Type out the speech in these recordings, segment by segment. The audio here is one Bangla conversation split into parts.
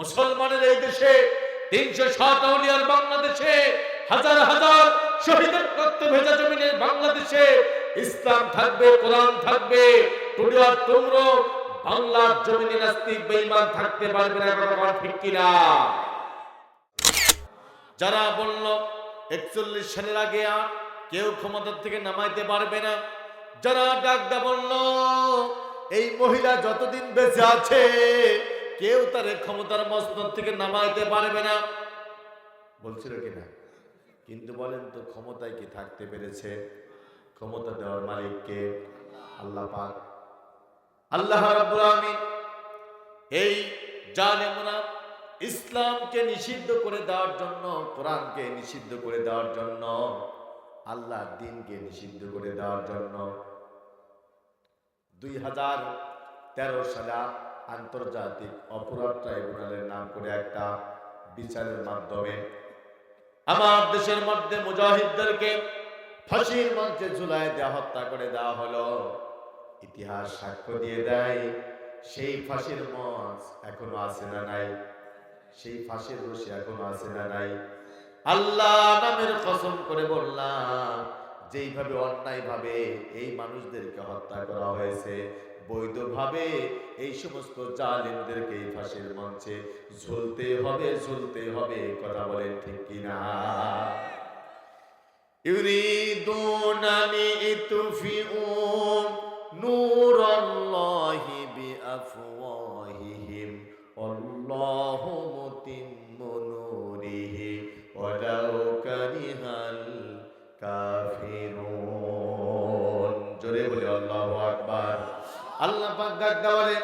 মুসলমানের এই দেশে, তিনশো সাত আউলিয়ার বাংলাদেশে, হাজার হাজার শহীদের রক্ত ভেজা জমিনের বাংলাদেশে ইসলাম থাকবে, কোরআন থাকবে, টুডু আর বাংলার জমিনে নাস্তিক, বেঈমান থাকতে পারবে না, কথা ঠিক কিনা? যারা বলল, একচল্লিশ সালের আগে আর কেউ ক্ষমতার থেকে নামাইতে পারবে না, যারা ডাকদা বলল, এই মহিলা যতদিন বেঁচে আছে কেউ তার ক্ষমতার মস্তক থেকে নামাইতে পারবে না। বলছিল কিনা? কিন্তু বলেন তো, ক্ষমতায় কি থাকতে পেরেছে? ক্ষমতা দেওয়ার মালিককে আল্লাহ পাক। আল্লাহ রাব্বুল আলামিন এই জানে জালেমরা ইসলামকে নিষিদ্ধ করে দেওয়ার জন্য, কোরআনকে নিষিদ্ধ করে দেওয়ার জন্য, আল্লাহ দিনকে নিষিদ্ধ করে দেওয়ার জন্য দুই হাজার তেরো সালে আন্তর্জাতিক অপরাধ ট্রাইব্যুনালের নাম করে একটা বিচারের মাধ্যমে আমার দেশের মধ্যে মুজাহিদদেরকে ফাঁসির মঞ্চে ঝুলাই দেওয়া হত্যা করে দেওয়া হলো। ইতিহাস সাক্ষ্য দিয়ে দেয়, সেই ফাঁসির মঞ্চ এখনও আছে না নাই? সেই ফাঁসির রশি এখনও আছে না নাই? আল্লাহ নামের কসম করে বললাম যেইভাবে অন্যায় ভাবে এই মানুষদেরকে হত্যা করা হয়েছে বৈধভাবে এই সমস্ত জালিমদেরকে এই ফাঁসির মঞ্চে ঝুলতে হবে ঝুলতে হবে কথা বলেন ঠিক কিনা يريدون ليطفئوا نور الله بأفواههم والله متم আল্লাহ পাক ডাক দেওয়ারে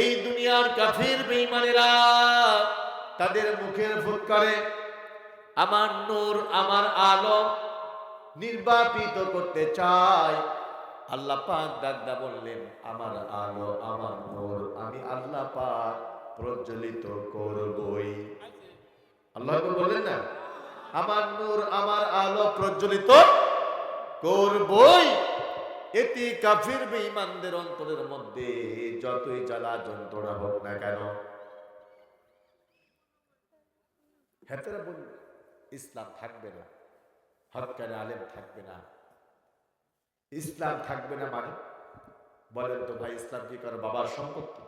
এই দুনিয়ার কাফির বেঈমানেরা, তাদের মুখের ফুৎকারে আমার নূর, আমার আলো নির্বাপিত করতে চাই। আল্লাহ পাক দাদা বললেন, আমার আলো, আমার নূর, আমি আল্লাহ পাক প্রজ্বলিত করবই। আল্লাহ বললেন না, আমার নূর, আমার আলো প্রজ্বলিত করবই। এটি কাফির বেঈমানদের অন্তরের মধ্যে যতই জ্বালা যন্ত্রণা হোক না কেন, হেতেরা বলল ইসলাম থাকবে না হকারে আলেম থাকবে না। ইসলাম থাকবে না মানে? বলেন তো ভাই, ইসলাম কি কারও বাবার সম্পত্তি?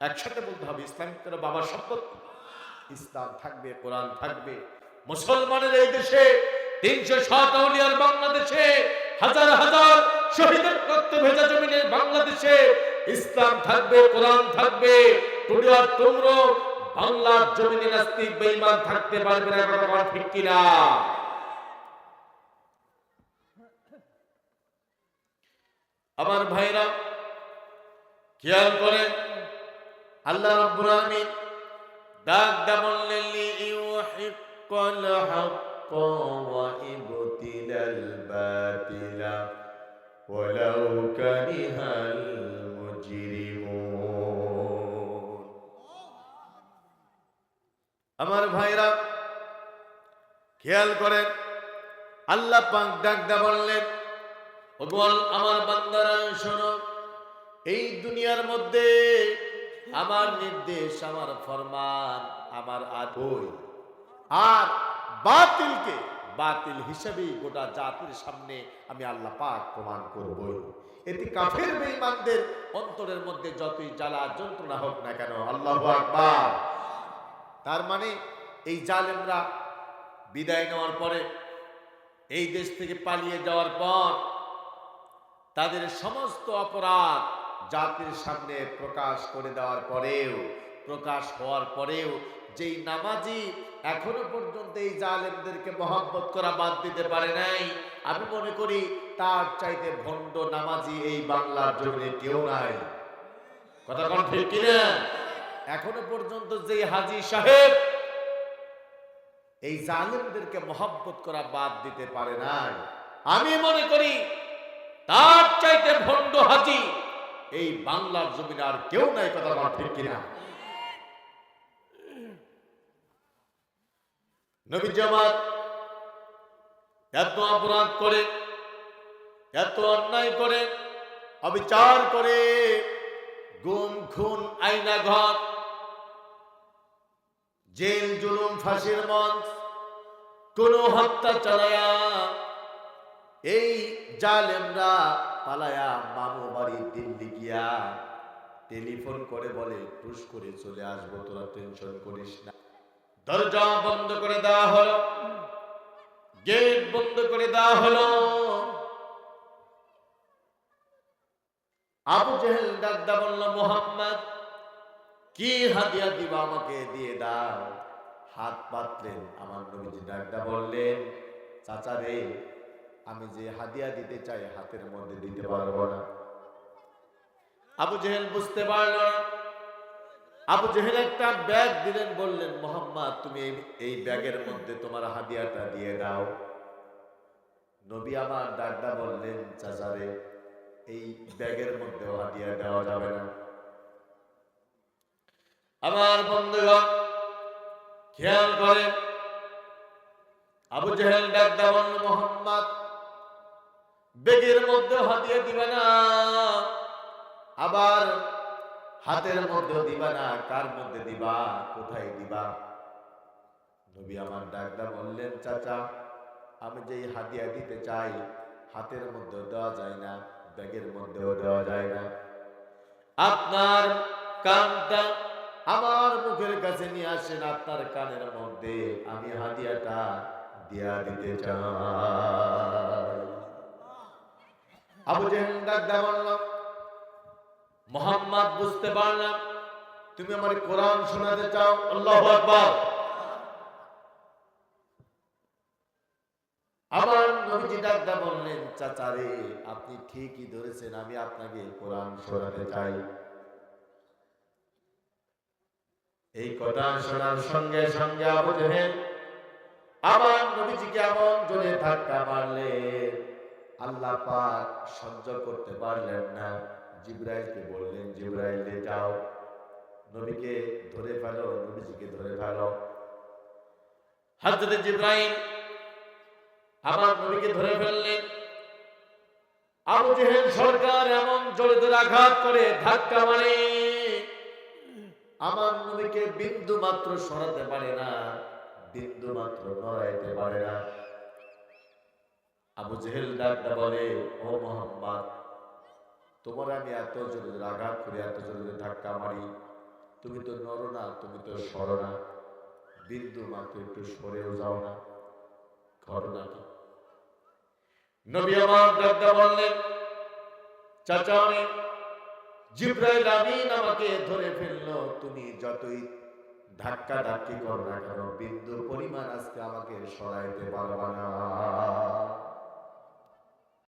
একসাথে বলতে হবে, ইসলাম কি কারও বাবার সম্পত্তি? ইসলাম থাকবে, কোরআন থাকবে। মুসলমানের এই দেশে তিনশো সাত বাংলাদেশে হাজার হাজার শহীদের রক্ত ভেজা জমিনের বাংলাদেশে ইসলাম থাকবে, কোরআন থাকবে। আর তোমরো বাংলার জমিনে নাস্তিক, বেঈমান থাকতে পারবে না, কথা বলা ঠিক কিনা? আমার ভাইরা, খেয়াল করেন, আল্লাহ রাব্বুল আলামিন ডাক দা বললেন লিইউহিক্কাল হাক্ক। ওয়া ইবতিলাল বাতিলা ওয়ালাউ কারিহাল মুজরিমুন আমার ভাইরা, খেয়াল করেন, আল্লাহ পাক ডাক দা বললেন ভগবান আমার বান্দারা, শোনো, এই দুনিয়ার মধ্যে আমার নির্দেশ, আমার ফরমান, আমার আদই আর বাতিলকে বাতিল হিসেবেই গোটা জাতির সামনে আমি আল্লাহ পাক প্রমাণ করবই। এটি কাফের বেঈমানদের অন্তরের মধ্যে যতই জ্বালা যন্ত্রণা হোক না কেন, আল্লাহ আকবার। তার মানে এই জালেমরা বিদায় নেওয়ার পরে, এই দেশ থেকে পালিয়ে যাওয়ার পর তাদের সমস্ত অপরাধ জাতির সামনে প্রকাশ করে দেওয়ার পরেও, প্রকাশ হওয়ার পরেও যেই নামাজি এখনও পর্যন্ত এই জালেমদেরকে মহব্বত করা বাদ দিতে পারে নাই, আমি মনে করি তার চাইতে ভণ্ড নামাজি এই বাংলার জমিনে কেউ নাই। কথা কোন ঠিক কিনা? এখনও পর্যন্ত যে হাজি সাহেব এই জালেমদেরকে মহাব্বত করা বাদ দিতে পারে নাই, আমি মনে করি তার চাইতে ভণ্ড হাজি এই বাংলার জমিনে আর কেউ নাই, কথা বলা ঠিক কিনা? নবী জামাত এত অপরাধ করে এত অন্যায় করে, অবিচার করে, গুম, খুন, আইনা ঘর, জেল, জুলুম, ফাঁসির মঞ্চ, কোন হত্যা চালায়া, এই জালেমরা পালায়া মামু বাড়ি দিল্লি গিয়া টেলিফোন করে বলে টুস করে চলে আসব, তোরা টেনশন করিস না। দরজা বন্ধ করে দেওয়া হলো। গেট বন্ধ করে দেওয়া হলো। আবু জেহেল ডাকদা বলল, মোহাম্মদ, কি হাদিয়া দিবা আমাকে? দিয়ে দাও। হাত পাতলেন আমার নবীজি। ডাকদা বললেন, চাচা রে, আমি যে হাদিয়া দিতে চাই, হাতের মধ্যে দিতে পারব না। আবু জেহেল বুঝতে পারল না। আবু জেহেল একটা ব্যাগ দিলেন, বললেন, মোহাম্মদ, তুমি এই- ব্যাগের মধ্যে তোমার হাদিয়াটা দিয়ে দাও। নবী আমার ডাকদা বললেন, চাচারে, এই ব্যাগের মধ্যে হাদিয়া দেওয়া যাবে না। আমার বন্ধুগণ, খেয়াল করেন, আবু জেহেল ডাকদা বলল মোহাম্মদ বেগের মধ্যে হাতিয়ে দিবে না। আবার হাতের মধ্যে দিবা না, কার মধ্যে দিবা, কোথায় দিবা? নবী আমার ডাকদা বললেন, চাচা, আমি যে হাতিয়া দিতে চাই, হাতের মধ্যে দেওয়া যায় না, ব্যাগের মধ্যেও দেওয়া যায় না। আপনার কানটা আমার মুখের কাছে নিয়ে আসেন, আপনার কানের মধ্যে আমি হাতিয়াটা দিয়া দিতে চাই। আবু জেহেল ডাকদা বলল মোহাম্মদ বুঝতে পারলাম। তুমি আমার কোরআন শোনাতে চাও? আল্লাহু আকবার। আবার নবীজি ডাকদা বললেন চাচারে আপনি ঠিকই ধরেছেন আমি আপনাকে কোরআন শোনাতে চাই। এই কথা শোনার সঙ্গে সঙ্গে আবু জেহেল আবার নবীজিকে এমন জোরে ধাক্কা মারলেন আল্লাহ পাক সহ্য করতে পারলেন না। জিব্রাইলকে বললেন, জিব্রাইলে যাও। নবীকে ধরে ফেলো, নবীজিকে ধরে ফেলো। হযরত জিব্রাইল আবার নবীকে ধরে ফেললেন। আবু জেহেল সরকার এমন জোরে আঘাত করে ধাক্কা মারে। আমার নবীকে বিন্দু মাত্র সরাতে পারে না, বিন্দু মাত্র নড়াইতে পারে না। আবু জেহেল ডাকটা বলে, ও মোহাম্মদ তোমার আমি এত জোরে আঘাত করে, এত জোরে ধাক্কা মারি। তুমি তো নড়ো না, তুমি তো সরো না। বিন্দু মাত্র একটু সরেও যাও না কি নবী আমার ডাকটা বললেন, চাচা জিব্রাইল আমিন আমাকে ধরে ফেলল। তুমি যতই ধাক্কা ধাক্কি করো না কেন, বিন্দুর পরিমাণ আজকে আমাকে সরাইতে পারবা না।